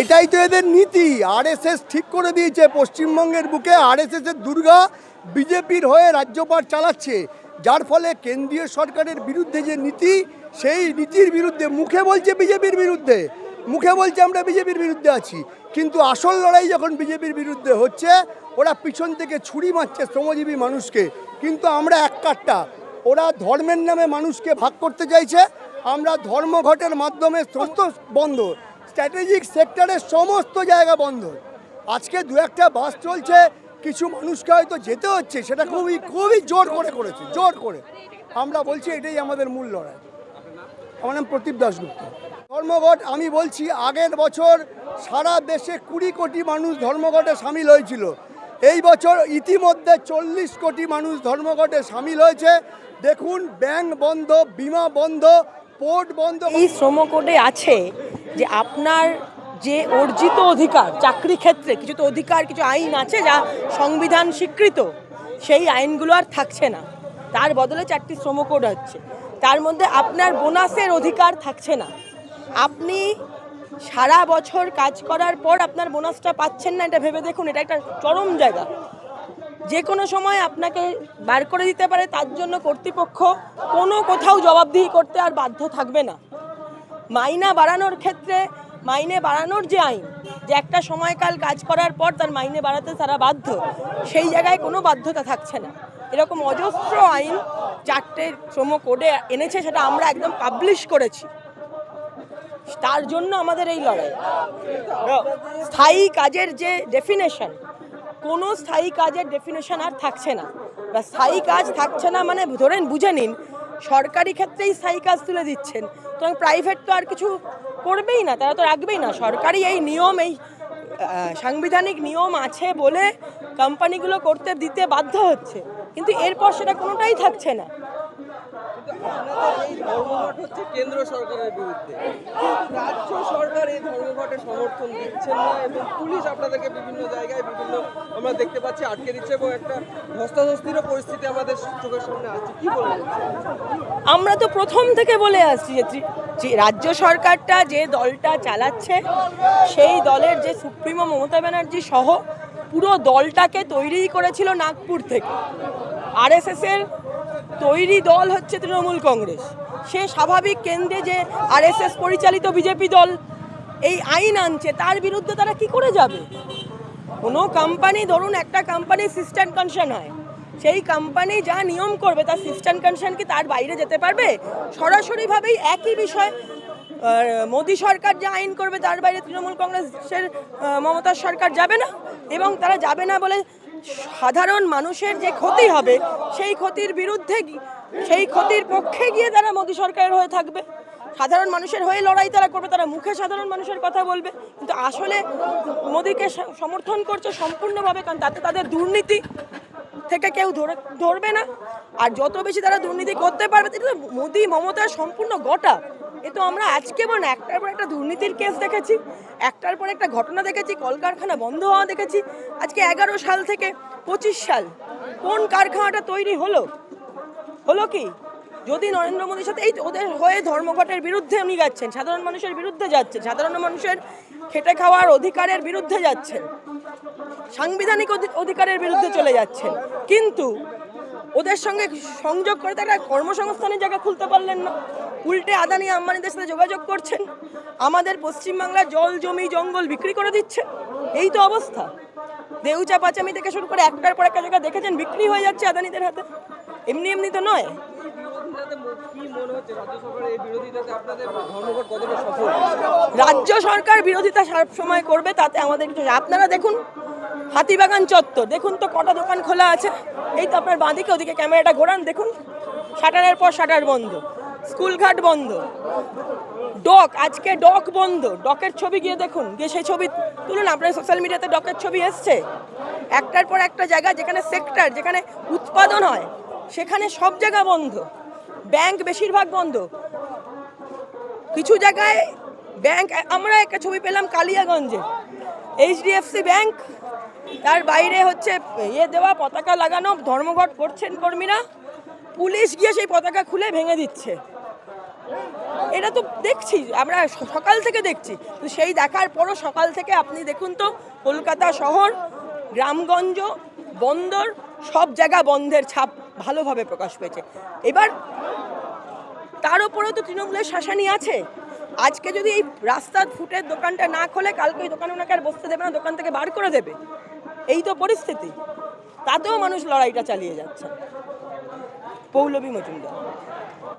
এটাই তো এদের নীতি। আরএসএস ঠিক করে দিয়েছে, পশ্চিমবঙ্গের বুকে আরএসএসের দুর্গা বিজেপির হয়ে রাজ্যপাট চালাচ্ছে। যার ফলে কেন্দ্রীয় সরকারের বিরুদ্ধে যে নীতি, সেই নীতির বিরুদ্ধে, মুখে বলছে বিজেপির বিরুদ্ধে, মুখে বলছে আমরা বিজেপির বিরুদ্ধে আছি। কিন্তু আসল লড়াই যখন বিজেপির বিরুদ্ধে হচ্ছে, ওরা পিছন থেকে ছুরি মারছে শ্রমজীবী মানুষকে। কিন্তু আমরা এক কাটটা, ওরা ধর্মের নামে মানুষকে ভাগ করতে চাইছে, আমরা ধর্মঘটের মাধ্যমে সমস্ত বন্ধ। স্ট্র্যাটেজিক সেক্টরের সমস্ত জায়গা বন্ধ। আজকে দু একটা বাস চলছে, কিছু মানুষকে হয়তো যেতে হচ্ছে, সেটা খুবই খুবই জোর করে করেছে, জোর করে। আমরা বলছি এটাই আমাদের মূল লড়াই। আমার নাম প্রদীপ দাসগুপ্ত ধর্মঘট, আমি বলছি আগের বছর সারা দেশে কুড়ি কোটি মানুষ ধর্মঘটে সামিল হয়েছিল। এই বছর ইতিমধ্যে চল্লিশ কোটি মানুষ ধর্মঘটে সামিল হয়েছে। দেখুন, ব্যাংক বন্ধ, বিমা বন্ধ, পোর্ট বন্ধ। এই শ্রম কোডে আছে যে আপনার যে অর্জিত অধিকার, চাকরি ক্ষেত্রে কিছু তো অধিকার, কিছু আইন আছে যা সংবিধান স্বীকৃত, সেই আইনগুলো আর থাকছে না। তার বদলে চারটি শ্রম কোড হচ্ছে। তার মধ্যে আপনার বোনাসের অধিকার থাকছে না। আপনি সারা বছর কাজ করার পর আপনার বোনাসটা পাচ্ছেন না, এটা ভেবে দেখুন, এটা একটা চরম জায়গা। যে কোনো সময় আপনাকে বার করে দিতে পারে, তার জন্য কর্তৃপক্ষ কোনো কোথাও জবাবদিহি করতে আর বাধ্য থাকবে না। মাইনা বাড়ানোর ক্ষেত্রে, মাইনে বাড়ানোর যে আইন, যে একটা সময়কাল কাজ করার পর তার মাইনে বাড়াতে তারা বাধ্য, সেই জায়গায় কোনো বাধ্যতা থাকছে না। এরকম অজস্র আইন চারটে শ্রম কোডে এনেছে, সেটা আমরা একদম পাবলিশ করেছি। তার জন্য আমাদের এই লড়াই। স্থায়ী কাজের যে ডেফিনেশন কোনো স্থায়ী কাজের ডেফিনেশন আর থাকছে না। বা স্থায়ী কাজ থাকছে না মানে ধরেন বুঝে নিন, সরকারি ক্ষেত্রেই স্থায়ী কাজ তুলে দিচ্ছেন তো প্রাইভেট তো আর কিছু করবেই না, তারা তো রাখবেই না। সরকারি এই নিয়ম, এই সাংবিধানিক নিয়ম আছে বলে কোম্পানিগুলো করতে দিতে বাধ্য হচ্ছে। কিন্তু এরপর সেটা কোনোটাই থাকছে না। এই ধর্মঘট হচ্ছে কেন্দ্র সরকারের বিরুদ্ধে। রাজ্য সরকার এই ধর্মঘটে সমর্থন দিচ্ছেন না এবং পুলিশ আপনাদেরকে বিভিন্ন জায়গায় বিভিন্ন আমরা দেখতে পাচ্ছি, আটকে দিচ্ছে এবং একটা ধস্তাধস্তিরও পরিস্থিতি আমাদের চোখের সামনে আসছে। কি বলবেন? আমরা তো প্রথম থেকে বলে আসছি যে রাজ্য সরকারটা যে দলটা চালাচ্ছে, সেই দলের যে সুপ্রিমো মমতা ব্যানার্জি সহ পুরো দলটাকে তৈরি করেছিল নাগপুর থেকে। আরএসএস এর তৈরি দল হচ্ছে তৃণমূল কংগ্রেস। সে স্বাভাবিক কেন্দ্রে যে আরএসএস পরিচালিত বিজেপি দল এই আইন আনছে, তার বিরুদ্ধে তারা কি করে যাবে? কোনো কোম্পানি ধরুন একটা কোম্পানি সিস্টেম কনসার্ন হয়। সেই কোম্পানি যা নিয়ম করবে, তার সিস্টেম কনসার্ন কি তার বাইরে যেতে পারবে? সরাসরিভাবেই একই বিষয় মোদী সরকার যা আইন করবে, তার বাইরে তৃণমূল কংগ্রেসের মমতার সরকার যাবে না, এবং তারা যাবে না বলে সাধারণ মানুষের যে ক্ষতি হবে, সেই ক্ষতির বিরুদ্ধে সেই ক্ষতির পক্ষে গিয়ে তারা মোদী সরকারের হয়ে থাকবে। সাধারণ মানুষের হয়ে লড়াই তারা করবে, তারা মুখে সাধারণ মানুষের কথা বলবে। কিন্তু আসলে মোদীকে সমর্থন করছে সম্পূর্ণভাবে, কারণ তাতে তাদের দুর্নীতি থেকে কেউ ধরে, ধরবে না। আর যত বেশি তারা দুর্নীতি করতে পারবে, এটা তো মোদী মমতার সম্পূর্ণ গোটা। এ তো আমরা আজকে বল না একটার পর একটা দুর্নীতির কেস দেখেছি, একটার পর একটা ঘটনা দেখেছি, কলকারখানা বন্ধ হওয়া দেখেছি। আজকে এগারো সাল থেকে পঁচিশ সাল, কোন কারখানাটা তৈরি হলো? হলো কি? যদি নরেন্দ্র মোদীর সাথে, এই ওদের হয়ে ধর্মঘটের বিরুদ্ধে উনি যাচ্ছেন, সাধারণ মানুষের বিরুদ্ধে যাচ্ছেন, সাধারণ মানুষের খেটে খাওয়ার অধিকারের বিরুদ্ধে যাচ্ছেন। সাংবিধানিক অধি- অধিকারের বিরুদ্ধে চলে যাচ্ছেন। কিন্তু ওদের সঙ্গে সংযোগ করে তারা কর্মসংস্থানের জায়গা খুলতে পারলেন না। উল্টে আদানি আম্বানিদের সাথে যোগাযোগ করছেন। আমাদের পশ্চিমবাংলার জল, জমি, জঙ্গল বিক্রি করে দিচ্ছে। এই তো অবস্থা। দেউচা, পাচামি থেকে শুরু করে একটার পর একটা জায়গা দেখেছেন, বিক্রি হয়ে যাচ্ছে আদানিদের হাতে। এমনি এমনি তো নয়। রাজ্য সরকার বিরোধিতা সব সময় করবে, তাতে আমাদের কিছু আপনারা দেখুন হাতিবাগান চত্বর। দেখুন তো কটা দোকান খোলা আছে। এই তো আপনার বাঁদিকে, ওদিকে ক্যামেরাটা ঘোরান, দেখুন। শাটারের পর শাটার বন্ধ। স্কুলঘাট বন্ধ। ডক, আজকে ডক বন্ধ। ডকের ছবি গিয়ে দেখুন, গিয়ে সেই ছবি তুলুন। আপনার সোশ্যাল মিডিয়াতে ডকের ছবি এসছে। একটার পর একটা জায়গা, যেখানে সেক্টর যেখানে উৎপাদন হয়, সেখানে সব জায়গা বন্ধ। ব্যাংক বেশিরভাগ বন্ধ। কিছু জায়গায় ব্যাংক আমরা একটা ছবি পেলাম কালিয়াগঞ্জে। এইচডিএফসি ব্যাংক তার বাইরে হচ্ছে ইয়ে দেওয়া পতাকা লাগানো ধর্মঘট করছেন কর্মীরা। পুলিশ গিয়ে সেই পতাকা খুলে ভেঙে দিচ্ছে। এটা তো দেখছি, আমরা সকাল থেকে দেখছি। তো সেই দেখার পরও সকাল থেকে আপনি দেখুন তো, কলকাতা শহর, গ্রামগঞ্জ, বন্দর, সব জায়গা বন্ধের ছাপ ভালোভাবে প্রকাশ পেয়েছে। এবার তার উপরেও তো তৃণমূলের শাসানি আছে। আজকে যদি এই রাস্তার ফুটের দোকানটা না খোলে, কালকে ওই দোকানে ওনাকে আর বসতে দেবে না, দোকান থেকে বার করে দেবে। এই তো পরিস্থিতি। তাতেও মানুষ লড়াইটা চালিয়ে যাচ্ছে। পৌলবী মজুমদার।